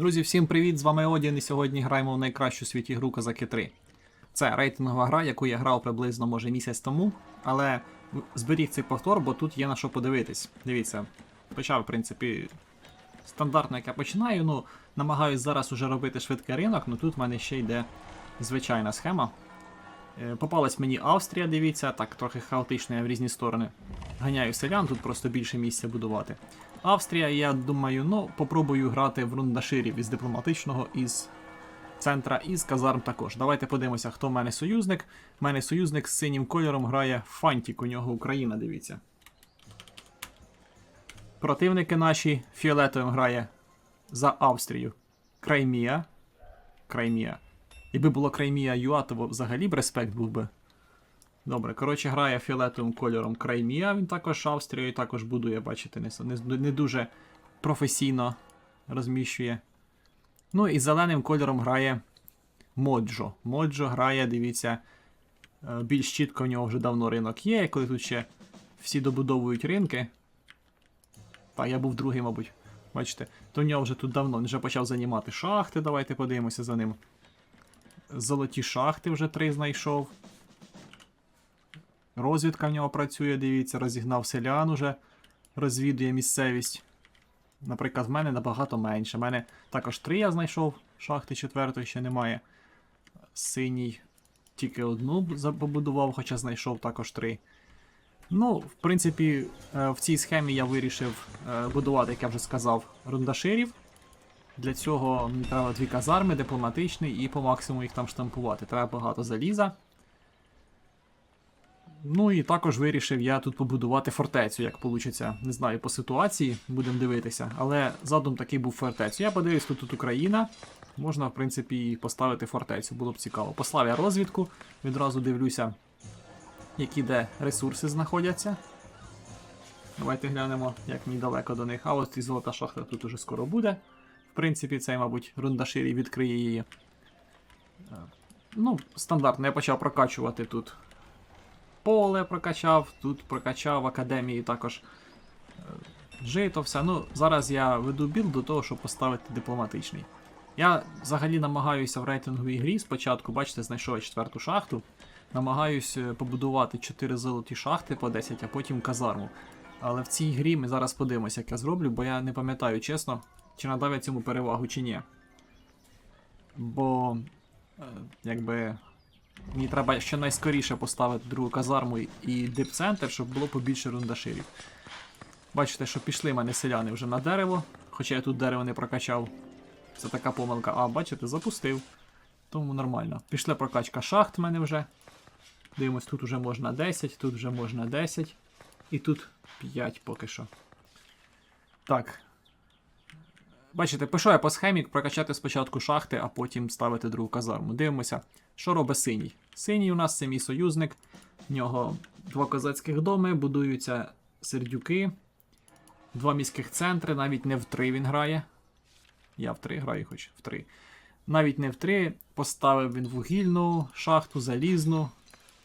Друзі, всім привіт! З вами Одін, і сьогодні граємо в найкращу світі гру Козаки 3. Це рейтингова гра, яку я грав приблизно може місяць тому, але зберіг цей повтор, бо тут є на що подивитись. Дивіться, почав, в принципі, стандартно, як я починаю. Ну, намагаюсь зараз уже робити швидкий ринок, але тут в мене ще йде звичайна схема. Е, Попалась мені Австрія, дивіться, так трохи хаотично я в різні сторони. Ганяю селян, тут просто більше місця будувати. Австрія, я думаю, ну, попробую грати в рундаширів із дипломатичного, із центра, із казарм також. Давайте подивимося, хто в мене союзник. У мене союзник з синім кольором грає Фантік, у нього Україна, дивіться. Противники наші фіолетовим грає за Австрію. Краймія. Краймія. Якби було Краймія Юа, то взагалі б респект був би. Добре, коротше, грає фіолетовим кольором Краймія, він також Австрією також будує, бачите, не, не, не дуже професійно розміщує. Ну і зеленим кольором грає Моджо. Моджо грає, дивіться, е, більш чітко в нього вже давно ринок є, коли тут ще всі добудовують ринки. Та, я був другий, мабуть. Бачите, то в нього вже тут давно він вже почав займати шахти. Давайте подивимося за ним. Золоті шахти вже три знайшов. Розвідка в нього працює, дивіться, розігнав селян уже, розвідує місцевість. Наприклад, в мене набагато менше. У мене також три я знайшов, шахти четвертої ще немає. Синій тільки одну побудував, хоча знайшов також три. Ну, в принципі, е, в цій схемі я вирішив е, будувати, як я вже сказав, рундаширів. Для цього треба дві казарми, дипломатичний, і по максимуму їх там штампувати. Треба багато заліза. Ну і також вирішив я тут побудувати фортецю, як вийде. Не знаю, по ситуації будемо дивитися. Але задум такий був фортецю. Я подивився, тут, тут Україна. Можна, в принципі, і поставити фортецю, було б цікаво. Послав я розвідку, відразу дивлюся, які де ресурси знаходяться. Давайте глянемо, як мені далеко до них. А ось і золота шахта тут уже скоро буде. Принципі, цей, мабуть, рундаширі відкриє її. Е, Ну, стандартно, я почав прокачувати тут поле прокачав, тут прокачав академії також е, жито, все. Ну, зараз я веду білд до того, щоб поставити дипломатичний. Я взагалі намагаюся в рейтинговій грі спочатку, бачите, знайшов четверту шахту. Намагаюсь е, побудувати 4 золоті шахти по 10, а потім казарму. Але в цій грі ми зараз подивимося, як я зроблю, бо я не пам'ятаю чесно, чи надав я цьому перевагу, чи ні. Бо, е, якби, Мені треба ще найскоріше поставити другу казарму і дипцентр, щоб було побільше рундаширів. Бачите, що пішли мене селяни вже на дерево, хоча я тут дерево не прокачав. Це така помилка. А, бачите, запустив. Тому нормально. Пішла прокачка шахт в мене вже. Дивимось, тут вже можна 10, тут вже можна 10. І тут 5 поки що. Так. Бачите, пишу я по схемі прокачати спочатку шахти, а потім ставити другу казарму. Дивимося, що робить синій. Синій у нас це мій союзник. В нього два козацьких доми, будуються сердюки, два міських центри, навіть не в три він грає. Я в три граю, хоч в три. Навіть не в три. Поставив він вугільну шахту, залізну,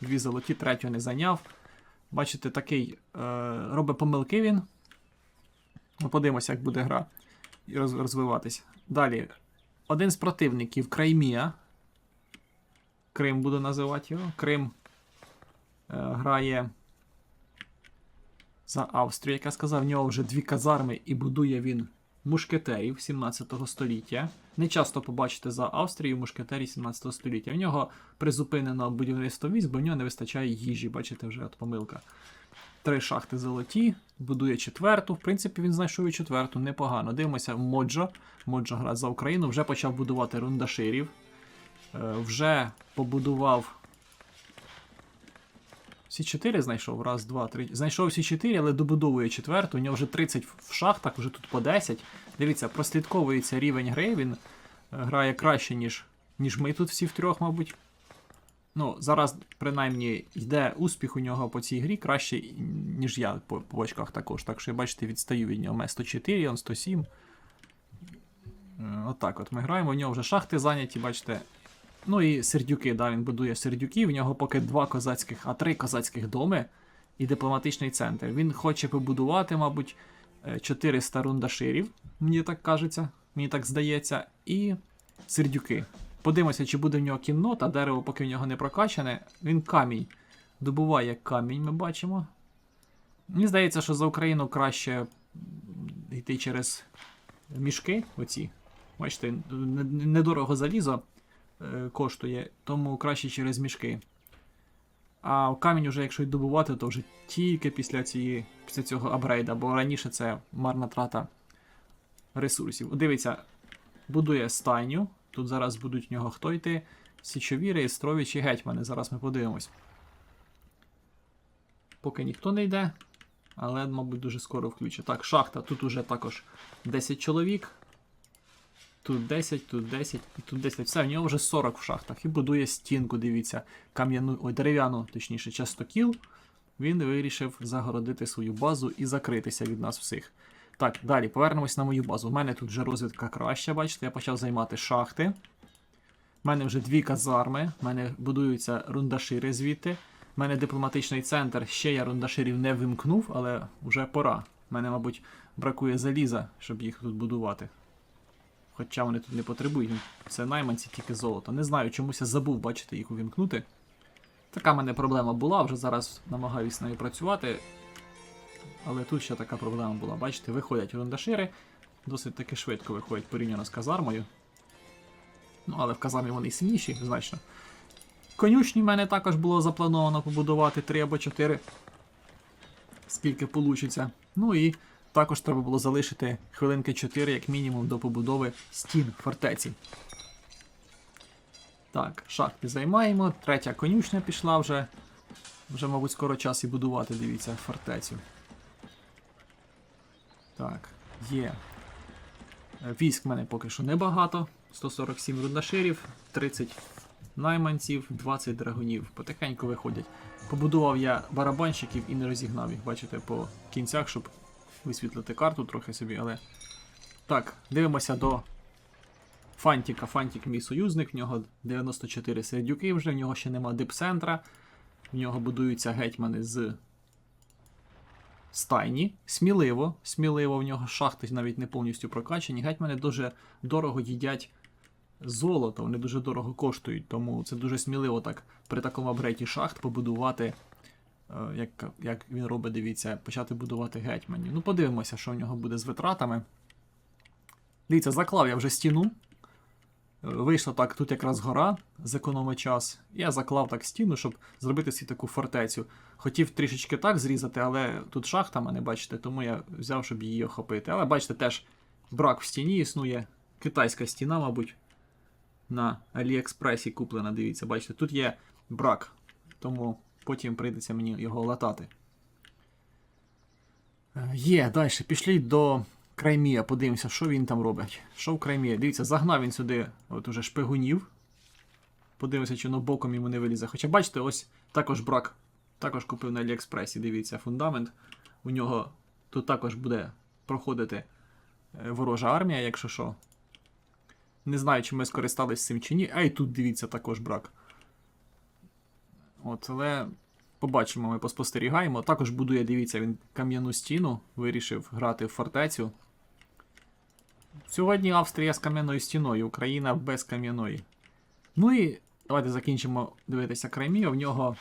дві золоті, третю не зайняв. Бачите, такий е, робить помилки він. Ну, подивимося, як буде гра і роз- розвиватись. Далі. Один з противників Краймія. Крим буду називати його. Крим е, грає за Австрію, як я сказав, в нього вже дві казарми і будує він мушкетерів 17 століття. Не часто побачите за Австрією мушкетерів 17 століття. В нього призупинено будівництво військ, бо в нього не вистачає їжі. Бачите, вже от помилка. Три шахти золоті, будує четверту. В принципі, він знайшов і четверту, непогано. Дивимося, Моджо. Моджо грає за Україну, вже почав будувати рундаширів. Е, вже побудував. Всі чотири знайшов. Раз, два, три. Знайшов всі чотири, але добудовує четверту. У нього вже 30 в шахтах, вже тут по 10. Дивіться, прослідковується рівень гри. Він е, грає краще, ніж, ніж ми тут всі втрьох, мабуть. Ну, зараз, принаймні, йде успіх у нього по цій грі краще, ніж я по, по очках також. Так що, бачите, відстаю від нього. Мене 104, он 107. Е, Отак от ми граємо. У нього вже шахти зайняті, бачите. Ну і сердюки, да, він будує сердюки. В нього поки два козацьких, а три козацьких доми і дипломатичний центр. Він хоче побудувати, мабуть, е, 400 рундаширів, мені так кажеться. мені так здається, і сердюки. Подивимося, чи буде в нього кіннота, дерево поки в нього не прокачане. Він камінь. Добуває камінь, ми бачимо. Мені здається, що за Україну краще йти через мішки. Оці. Бачите, не- не- недорого залізо е, коштує, тому краще через мішки. А камінь, уже якщо й добувати, то вже тільки після, цієї, після цього апгрейда, бо раніше це марна трата ресурсів. Дивіться, будує стайню. Тут зараз будуть в нього хто йти? Січові, реєстрові чи гетьмани. Зараз ми подивимось. Поки ніхто не йде, але, мабуть, дуже скоро включить. Так, шахта. Тут уже також 10 чоловік. Тут 10, тут 10 і тут 10. Все, в нього вже 40 в шахтах. І будує стінку, дивіться, кам'яну, ой, дерев'яну, точніше, частокіл. Він вирішив загородити свою базу і закритися від нас всіх. Так, далі повернемось на мою базу. У мене тут вже розвідка краща, бачите, я почав займати шахти. У мене вже дві казарми, у мене будуються рундашири звідти. У мене дипломатичний центр, ще я рундаширів не вимкнув, але вже пора. У мене, мабуть, бракує заліза, щоб їх тут будувати. Хоча вони тут не потребують. Це найманці тільки золото. Не знаю, чомусь я забув, бачите, їх увімкнути. Така в мене проблема була, вже зараз намагаюсь з нею працювати. Але тут ще така проблема була. Бачите, виходять рундашири, досить таки швидко виходять порівняно з казармою. Ну, але в казармі вони сильніші, значно. Конюшні в мене також було заплановано побудувати 3 або 4. Скільки вийде. Ну і також треба було залишити хвилинки 4, як мінімум, до побудови стін фортеці. Так, шахти займаємо. Третя конюшня пішла вже. Вже, мабуть, скоро час і будувати, дивіться, фортецю. Так, є. Е, Військ в мене поки що небагато. 147 рудаширів, 30 найманців, 20 драгунів. Потихеньку виходять. Побудував я барабанщиків і не розігнав їх, бачите, по кінцях, щоб висвітлити карту трохи собі, але. Так, дивимося до Фантіка. Фантік мій союзник, в нього 94 сердюки вже, в нього ще нема дипцентра. В нього будуються гетьмани з стайні. Сміливо, сміливо, в нього шахти навіть не повністю прокачані. Гетьмани дуже дорого їдять золото, вони дуже дорого коштують, тому це дуже сміливо так при такому апгрейді шахт побудувати. е, Як, як він робить, дивіться, почати будувати гетьманів. Ну, подивимося, що в нього буде з витратами. Дивіться, заклав я вже стіну. Вийшло так, тут якраз гора, зекономить час. Я заклав так стіну, щоб зробити собі таку фортецю. Хотів трішечки так зрізати, але тут шахта мене, бачите, тому я взяв, щоб її охопити. Але бачите, теж брак в стіні існує. Китайська стіна, мабуть, на Аліекспресі куплена, дивіться, бачите, тут є брак, тому потім прийдеться мені його латати. Е, Є, далі, пішли до Краймія, подивимося, що він там робить. Що в Краймія? Дивіться, загнав він сюди от уже шпигунів. Подивимося, чи воно боком йому не вилізе. Хоча бачите, ось також брак. Також купив на Аліекспресі, дивіться, фундамент. У нього тут також буде проходити е, ворожа армія, якщо що. Не знаю, чи ми скористались цим чи ні. А і тут дивіться також брак. От, але побачимо, ми поспостерігаємо. Також будує, дивіться, він кам'яну стіну, вирішив грати в фортецю. Сьогодні Австрія з кам'яною стіною, Україна без кам'яної. Ну і давайте закінчимо дивитися Кремію. В нього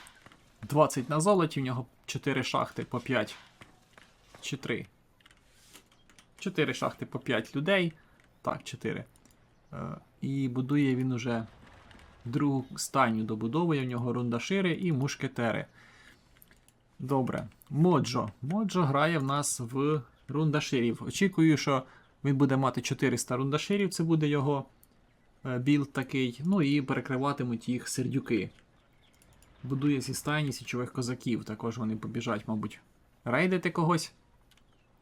20 на золоті, в нього 4 шахти по 5. Чи 3. 4 шахти по 5 людей. Так, 4. Е, і будує він уже другу стайню добудовує, в нього рундашири і мушкетери. Добре. Моджо. Моджо грає в нас в рундаширів. Очікую, що він буде мати 400 рундаширів, це буде його е, білд такий. Ну і перекриватимуть їх сердюки. Будує зі стайні січових козаків. Також вони побіжать, мабуть, рейдити когось.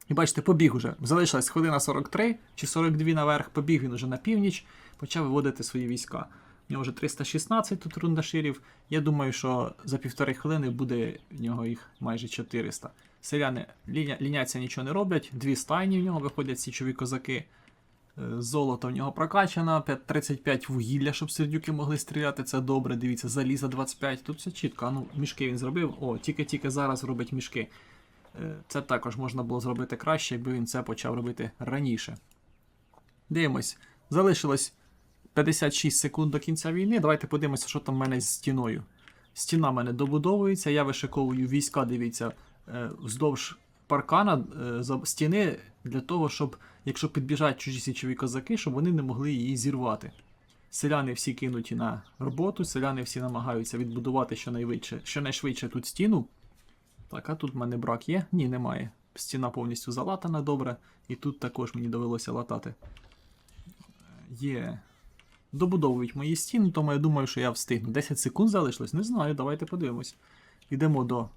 І бачите, побіг уже. Залишилась хвилина 43 чи 42 наверх, побіг він уже на північ, почав виводити свої війська. У нього вже 316 тут рундаширів. Я думаю, що за півтори хвилини буде в нього їх майже 400. Селяни ліня, ліняться нічого не роблять, дві стайні в нього виходять січові козаки. Е, Золото в нього прокачано, 35 вугілля, щоб сердюки могли стріляти. Це добре. Дивіться, заліза 25. Тут все чітко. Ну, мішки він зробив. О, тільки-тільки зараз робить мішки. Е, Це також можна було зробити краще, якби він це почав робити раніше. Дивимось. Залишилось 56 секунд до кінця війни. Давайте подивимося, що там в мене з стіною. Стіна в мене добудовується, я вишиковую війська, дивіться, е, вздовж паркана е, стіни для того, щоб, якщо підбіжать чужі січові козаки, щоб вони не могли її зірвати. Селяни всі кинуті на роботу, селяни всі намагаються відбудувати щонайшвидше, щонайшвидше тут стіну. Так, а тут в мене брак є? Ні, немає. Стіна повністю залатана добре, і тут також мені довелося латати. Є. Добудовують мої стіни, тому я думаю, що я встигну. 10 секунд залишилось? Не знаю, давайте подивимось. Йдемо до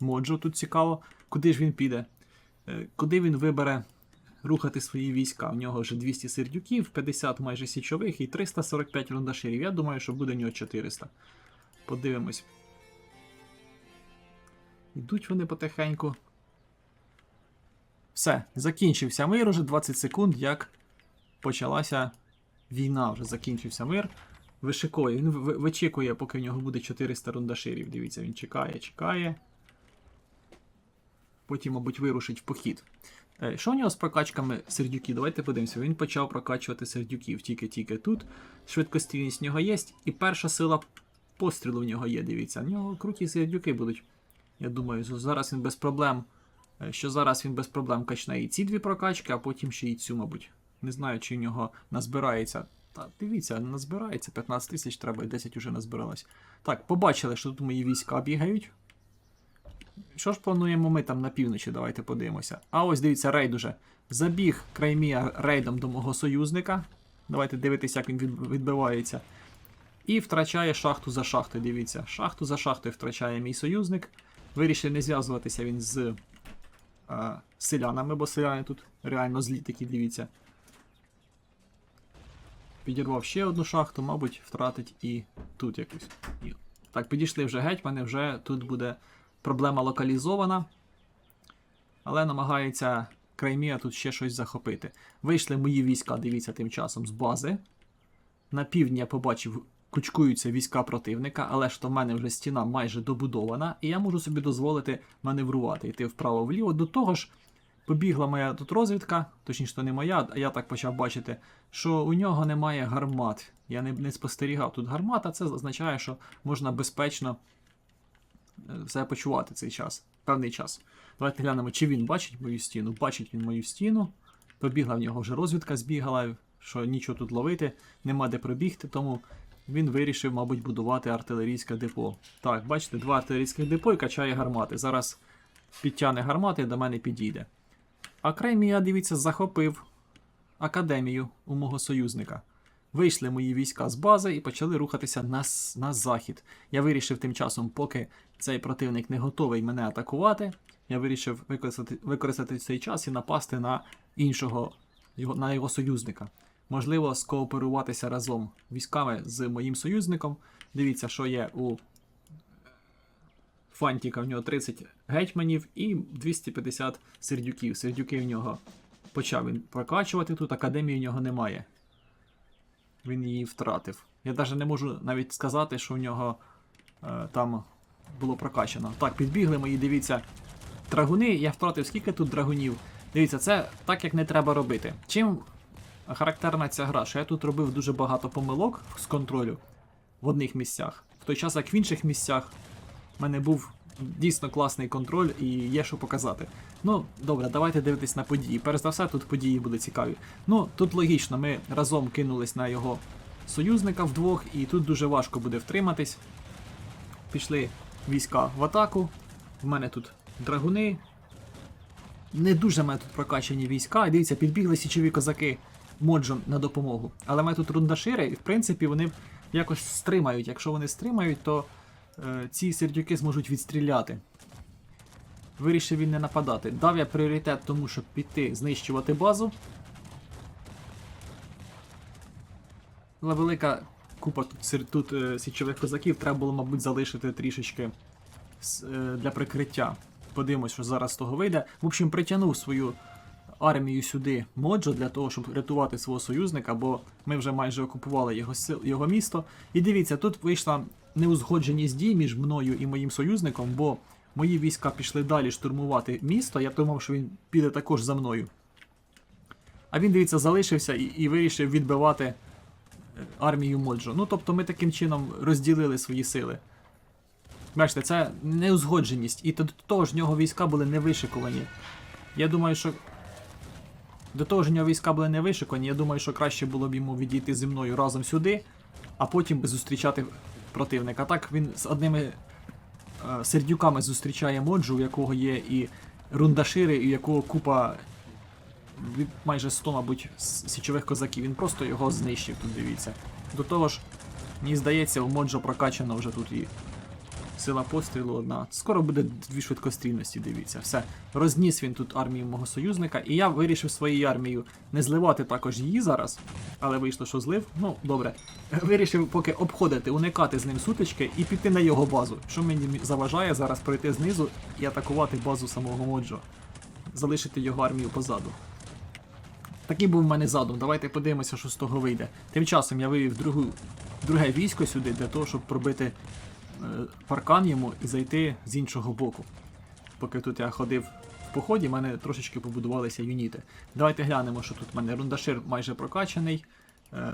Моджо, тут цікаво, куди ж він піде. Е, Куди він вибере рухати свої війська? В нього вже 200 сердюків, 50 майже січових і 345 рундаширів. Я думаю, що буде в нього 400. Подивимось. Йдуть вони потихеньку. Все, закінчився мир уже 20 секунд, як почалася війна, вже закінчився мир. Вишикує, він ви- вичікує, поки в нього буде 400 рундаширів. Дивіться, він чекає, чекає. Потім, мабуть, вирушить в похід. Е, Що у нього з прокачками сердюків? Давайте подивимося. Він почав прокачувати сердюків тільки-тільки тут. Швидкострільність в нього є. І перша сила пострілу в нього є, дивіться. В нього круті сердюки будуть. Я думаю, зараз він без проблем. е, Що зараз він без проблем качне і ці дві прокачки, а потім ще і цю, мабуть. Не знаю, чи в нього назбирається. Та дивіться, назбирається 15 тисяч треба, і 10 уже назбиралось. Так, побачили, що тут мої війська бігають. Що ж плануємо ми там на півночі? Давайте подивимося. А ось дивіться, рейд уже. Забіг Краймія рейдом до мого союзника. Давайте дивитися, як він відбивається. І втрачає шахту за шахтою. Дивіться, шахту за шахтою втрачає мій союзник. Вирішив не зв'язуватися він з е, селянами, бо селяни тут реально злі такі, дивіться. Підірвав ще одну шахту, мабуть, втратить і тут якусь. Так, підійшли вже геть, в мене вже тут буде проблема локалізована. Але намагається Краймія тут ще щось захопити. Вийшли мої війська, дивіться, тим часом з бази. На півдні я побачив, кучкуються війська противника, але ж то в мене вже стіна майже добудована, і я можу собі дозволити маневрувати, йти вправо-вліво. До того ж, побігла моя тут розвідка, точніше, то не моя, а я так почав бачити, що у нього немає гармат. Я не, не спостерігав тут гармата, це означає, що можна безпечно е, себе почувати цей час, певний час. Давайте глянемо, чи він бачить мою стіну. Бачить він мою стіну. Побігла в нього вже розвідка, збігала, що нічого тут ловити, нема де пробігти, тому він вирішив, мабуть, будувати артилерійське депо. Так, бачите, два артилерійських депо і качає гармати. Зараз підтягне гармати і до мене підійде. А Кремія, дивіться, захопив академію у мого союзника. Вийшли мої війська з бази і почали рухатися на, на захід. Я вирішив тим часом, поки цей противник не готовий мене атакувати, я вирішив використати, використати цей час і напасти на іншого його, на його союзника. Можливо, скооперуватися разом військами з моїм союзником. Дивіться, що є у Фантіка, в нього 30 гетьманів і 250 сердюків. Сердюки в нього почав він прокачувати тут, академії в нього немає. Він її втратив. Я навіть не можу навіть сказати, що в нього е, там було прокачано. Так, підбігли мої, дивіться, драгуни. Я втратив скільки тут драгунів. Дивіться, це так, як не треба робити. Чим характерна ця гра? Що я тут робив дуже багато помилок з контролю в одних місцях. В той час, як в інших місцях, в мене був дійсно класний контроль і є що показати. Ну, добре, давайте дивитись на події. Перш за все, тут події були цікаві. Ну, тут логічно, ми разом кинулись на його союзника вдвох, і тут дуже важко буде втриматись. Пішли війська в атаку. В мене тут драгуни. Не дуже в мене тут прокачані війська. Дивіться, підбігли січові козаки Моджон на допомогу. Але в мене тут рундашири, і в принципі вони якось стримають. Якщо вони стримають, то ці сердюки зможуть відстріляти. Вирішив він не нападати. Дав я пріоритет тому, щоб піти знищувати базу. Але велика купа тут, тут е, січових козаків, треба було, мабуть, залишити трішечки е, для прикриття. Подивимось, що зараз з того вийде. В общем, притягнув свою армію сюди Моджо для того, щоб рятувати свого союзника, бо ми вже майже окупували його, його місто. І дивіться, тут вийшла неузгодженість дій між мною і моїм союзником, бо мої війська пішли далі штурмувати місто. Я думав, що він піде також за мною. А він, дивіться, залишився і, і вирішив відбивати е, армію Моджо. Ну, тобто ми таким чином розділили свої сили. Бачите, це неузгодженість. І до того ж нього війська були не вишикувані. Я думаю, що. До того ж нього війська були не вишикувані. Я думаю, що краще було б йому відійти зі мною разом сюди, а потім зустрічати противника. Так він з одними е, сердюками зустрічає Моджу, у якого є і рундашири, і у якого купа майже 100, мабуть, січових козаків. Він просто його знищив тут, дивіться. До того ж, мені здається, у Моджо прокачано вже тут і сила пострілу одна. Скоро буде дві швидкострільності, дивіться. Все. Розніс він тут армію мого союзника, і я вирішив своєю армією не зливати також її зараз, але вийшло, що злив. Ну, добре. Вирішив поки обходити, уникати з ним сутички і піти на його базу. Що мені заважає зараз пройти знизу і атакувати базу самого Моджо. Залишити його армію позаду. Такий був в мене задум. Давайте подивимося, що з того вийде. Тим часом я вивів другу, друге військо сюди для того, щоб пробити паркан йому і зайти з іншого боку. Поки тут я ходив в поході, в мене трошечки побудувалися юніти. Давайте глянемо, що тут в мене рундашир майже прокачаний, е,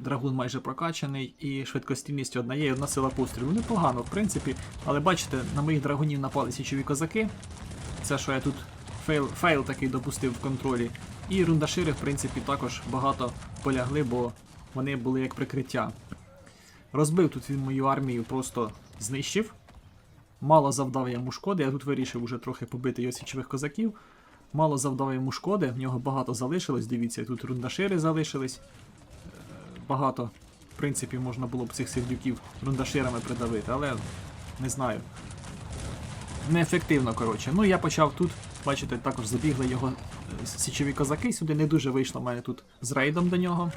драгун майже прокачаний, і швидкострільність одна є, і одна сила пострілу. Непогано, в принципі, але бачите, на моїх драгунів напали січові козаки. Це що я тут фейл, фейл такий допустив в контролі. І рундашири, в принципі, також багато полягли, бо вони були як прикриття. Розбив тут він мою армію, просто знищив. Мало завдав йому шкоди. Я тут вирішив уже трохи побити його січових козаків. Мало завдав йому шкоди, в нього багато залишилось. Дивіться, тут рундашири залишились. Е, Багато, в принципі, можна було б цих сердюків рундаширами придавити, але не знаю. Неефективно, коротше. Ну, я почав тут, бачите, також забігли його е, січові козаки сюди. Не дуже вийшло мене тут з рейдом до нього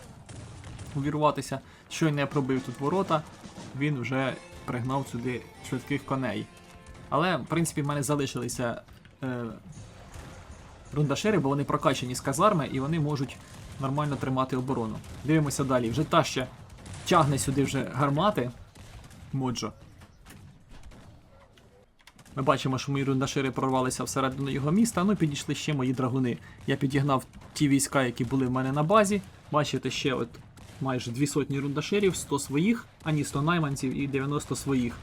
увірватися. Щойно я пробив тут ворота, він вже пригнав сюди швидких коней. Але, в принципі, в мене залишилися е, рундашири, бо вони прокачані з казарми і вони можуть нормально тримати оборону. Дивимося далі. Вже та ще тягне сюди вже гармати. Моджо. Ми бачимо, що мої рундашири прорвалися всередину його міста, ну підійшли ще мої драгуни. Я підігнав ті війська, які були в мене на базі. Бачите, ще от майже дві сотні рундаширів, 100 своїх, ані 100 найманців і 90 своїх.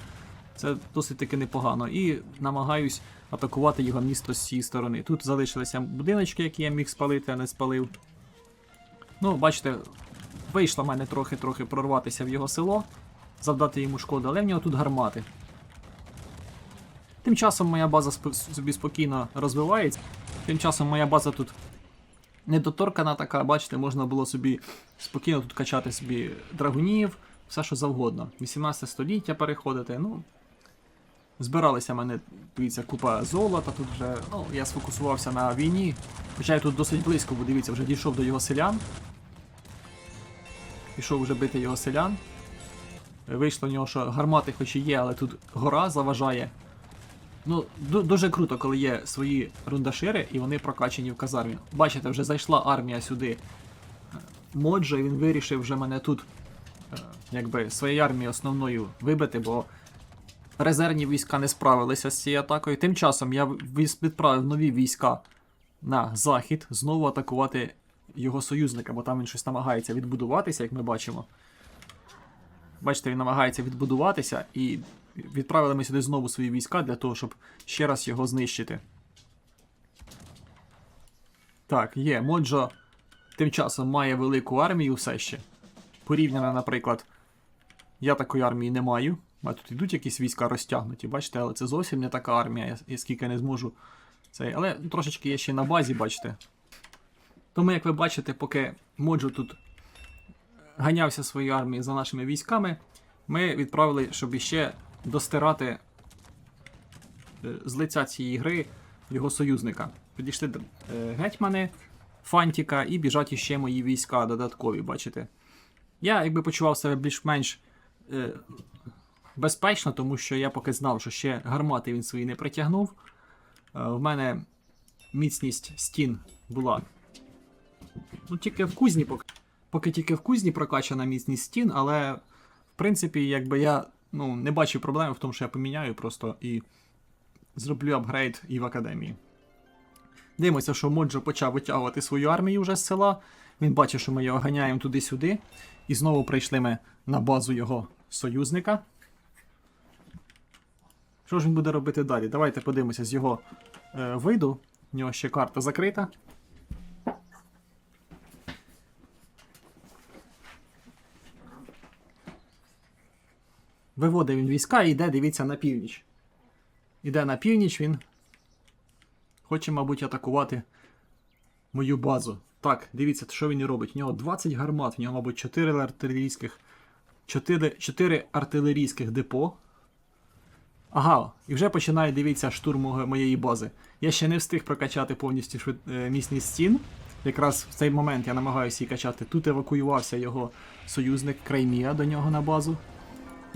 Це досить таки непогано. І намагаюсь атакувати його місто з цієї сторони. Тут залишилися будиночки, які я міг спалити, а не спалив. Ну, бачите, вийшло в мене трохи-трохи прорватися в його село, завдати йому шкоду, але в нього тут гармати. Тим часом моя база собі спокійно розвивається. Тим часом моя база тут недоторкана така, бачите, можна було собі спокійно тут качати собі драгунів, все що завгодно. 18 століття переходити. Ну, збиралися мене, дивіться, купа золота. Тут вже ну, я сфокусувався на війні. Хоча я тут досить близько, бо дивіться, вже дійшов до його селян. Пішов вже бити його селян. Вийшло в нього, що гармати хоч і є, але тут гора заважає. Ну, дуже круто, коли є свої рундашири і вони прокачені в казармі. Бачите, вже зайшла армія сюди. е, Моджа, і він вирішив вже мене тут е, якби своєю армією основною вибити, бо резервні війська не справилися з цією атакою. Тим часом я відправив нові війська на захід, знову атакувати його союзника, бо там він щось намагається відбудуватися, як ми бачимо. Бачите, він намагається відбудуватися і відправили ми сюди знову свої війська для того, щоб ще раз його знищити. Так, є. Моджо тим часом має велику армію все ще. Порівняно, наприклад, я такої армії не маю. А тут йдуть якісь війська розтягнуті, бачите, але це зовсім не така армія, я скільки не зможу. Цей. Але трошечки є ще на базі, бачите. Тому, як ви бачите, поки Моджо тут ганявся своєю армією за нашими військами, ми відправили, щоб іще достирати е, з лиця цієї гри його союзника. Підійшли е, гетьмани Фантіка і біжать іще мої війська додаткові, бачите. Я якби почував себе більш-менш е, безпечно, тому що я поки знав, що ще гармати він свої не притягнув. В мене міцність стін була. Ну, тільки в кузні поки. Поки тільки в кузні прокачана міцність стін, але в принципі, якби я ну, не бачу проблеми в тому, що я поміняю просто і зроблю апгрейд і в академії. Дивимося, що Моджо почав витягувати свою армію вже з села. Він бачить, що ми його ганяємо туди-сюди. І знову прийшли ми на базу його союзника. Що ж він буде робити далі? Давайте подивимося з його е, виду. У нього ще карта закрита. Виводить він війська і йде, дивіться, на північ. Іде на північ, він хоче, мабуть, атакувати мою базу. Так, дивіться, що він і робить. У нього 20 гармат, в нього, мабуть, 4 артилерійських. 4, 4 артилерійських депо. Ага, і вже починає дивіться штурм моєї бази. Я ще не встиг прокачати повністю швид... е, міцність стін. Якраз в цей момент я намагаюся її качати. Тут евакуювався його союзник Краймія до нього на базу.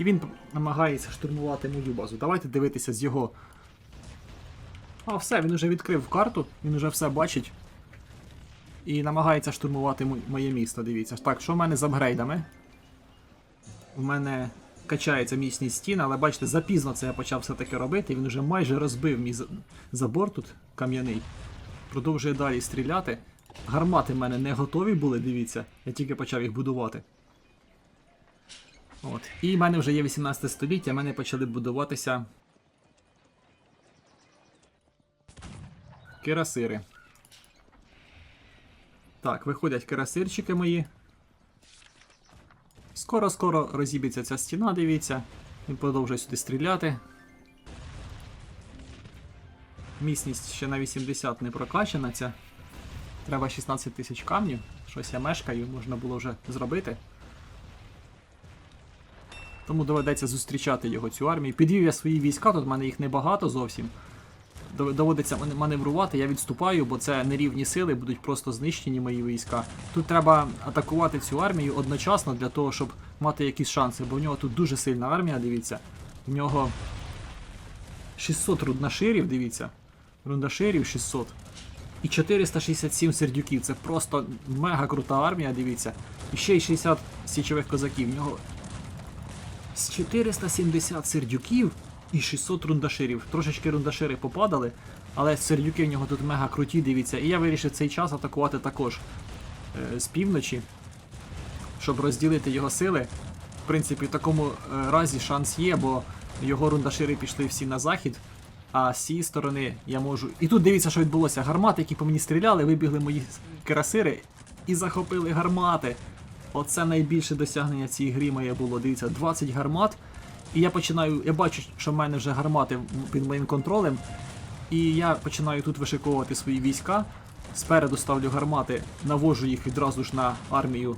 І він намагається штурмувати мою базу. Давайте дивитися з його. А, все, він вже відкрив карту, він вже все бачить. І намагається штурмувати моє місто, дивіться. Так, що в мене з апгрейдами? У мене качається міцність стін, але бачите, запізно це я почав все-таки робити. Він вже майже розбив мій забор тут кам'яний. Продовжує далі стріляти. Гармати в мене не готові були, дивіться. Я тільки почав їх будувати. От. І в мене вже є 18 століття, в мене почали будуватися. Кирасири. Так, виходять кирасирчики мої. Скоро-скоро розіб'ється ця стіна, дивіться. Він продовжує сюди стріляти. Міцність ще на 80 не прокачана ця. Треба 16 тисяч камнів. Щось я мешкаю, можна було вже зробити. Тому доведеться зустрічати його цю армію. Підвів я свої війська, тут в мене їх небагато зовсім. Доводиться маневрувати, я відступаю, бо це нерівні сили, будуть просто знищені мої війська. Тут треба атакувати цю армію одночасно для того, щоб мати якісь шанси, бо в нього тут дуже сильна армія, дивіться. В нього 600 руднаширів, дивіться. Рундаширів 600. І 467 сердюків. Це просто мега крута армія, дивіться. І ще й 60 січових козаків. В нього з 470 сердюків і 600 рундаширів. Трошечки рундашири попадали, але сердюки в нього тут мега круті, дивіться. І я вирішив цей час атакувати також е, з півночі, щоб розділити його сили. В принципі, в такому е, разі шанс є, бо його рундашири пішли всі на захід. А з цієї сторони я можу. І тут дивіться, що відбулося. Гармати, які по мені стріляли, вибігли мої кирасири і захопили гармати. Оце найбільше досягнення цієї грі моє було. Дивіться, 20 гармат. І я починаю. Я бачу, що в мене вже гармати під моїм контролем. І я починаю тут вишиковувати свої війська. Спереду ставлю гармати, навожу їх відразу ж на армію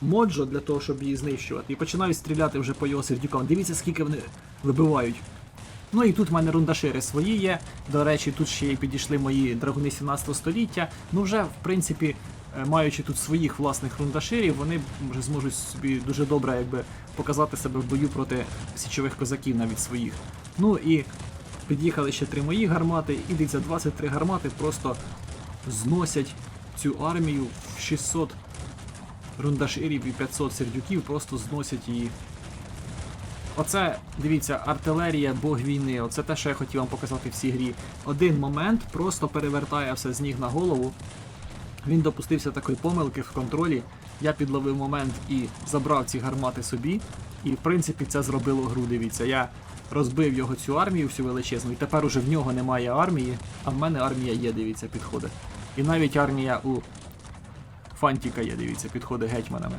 Моджо для того, щоб її знищувати. І починаю стріляти вже по його сердюкам. Дивіться, скільки вони вибивають. Ну і тут в мене рундашири свої є. До речі, тут ще й підійшли мої драгуни 17 століття. Ну вже, в принципі, маючи тут своїх власних рундаширів, вони вже зможуть собі дуже добре якби, показати себе в бою проти січових козаків навіть своїх. Ну і під'їхали ще три мої гармати, і дивіться, 23 гармати просто зносять цю армію в 600 рундаширів і 500 сердюків, просто зносять її Оце, дивіться, артилерія Бог війни. Оце те, що я хотів вам показати в цій грі. Один момент просто перевертає все з ніг на голову. Він допустився такої помилки в контролі. Я підловив момент і забрав ці гармати собі. І в принципі це зробило гру. Дивіться, я розбив його цю армію всю величезну, і тепер уже в нього немає армії, а в мене армія є, дивіться, підходить. І навіть армія у Фантіка є, дивіться, підходить гетьманами.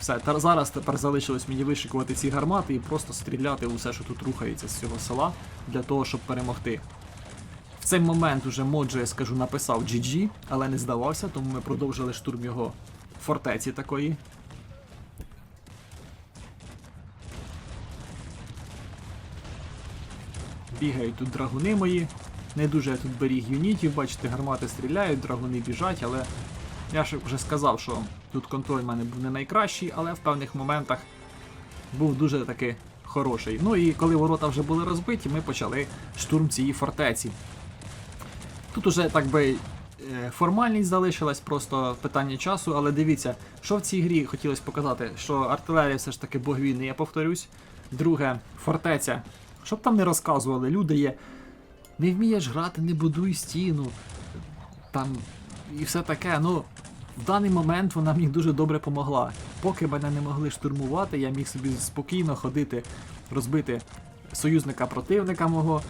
Все, та зараз тепер залишилось мені вишикувати ці гармати і просто стріляти у все, що тут рухається з цього села, для того, щоб перемогти. В цей момент уже Моджо, я скажу, написав GG, але не здавався, тому ми продовжили штурм його фортеці такої. Бігають тут драгуни мої. Не дуже я тут беріг юнітів, бачите, гармати стріляють, драгуни біжать, але я ж вже сказав, що тут контроль в мене був не найкращий, але в певних моментах був дуже таки хороший. Ну і коли ворота вже були розбиті, ми почали штурм цієї фортеці. Тут уже так би е, формальність залишилась, просто питання часу, але дивіться, що в цій грі хотілося показати, що артилерія все ж таки богвійна, я повторюсь. Друге, фортеця. Щоб там не розказували, люди є. Не вмієш грати, не будуй стіну. там і все таке. Ну, в даний момент вона мені дуже добре помогла. Поки мене не могли штурмувати, я міг собі спокійно ходити, розбити союзника противника мого.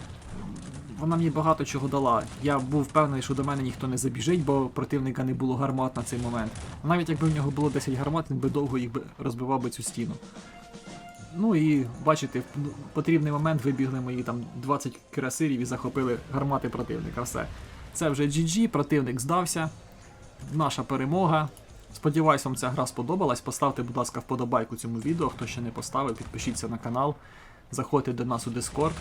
Вона мені багато чого дала. Я був впевнений, що до мене ніхто не забіжить, бо противника не було гармат на цей момент. Навіть якби в нього було 10 гармат, він би довго їх би розбивав би цю стіну. Ну і бачите, в потрібний момент вибігли мої там 20 кирасирів і захопили гармати противника. Все. Це вже GG, противник здався. Наша перемога. Сподіваюсь, вам ця гра сподобалась. Поставте, будь ласка, вподобайку цьому відео. Хто ще не поставив, підпишіться на канал. Заходьте до нас у Discord.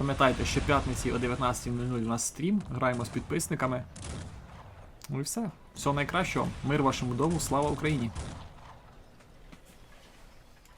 Пам'ятайте, що п'ятниці о 19.00 у нас стрім, граємо з підписниками. Ну і все. Всього найкращого. Мир вашому дому, слава Україні!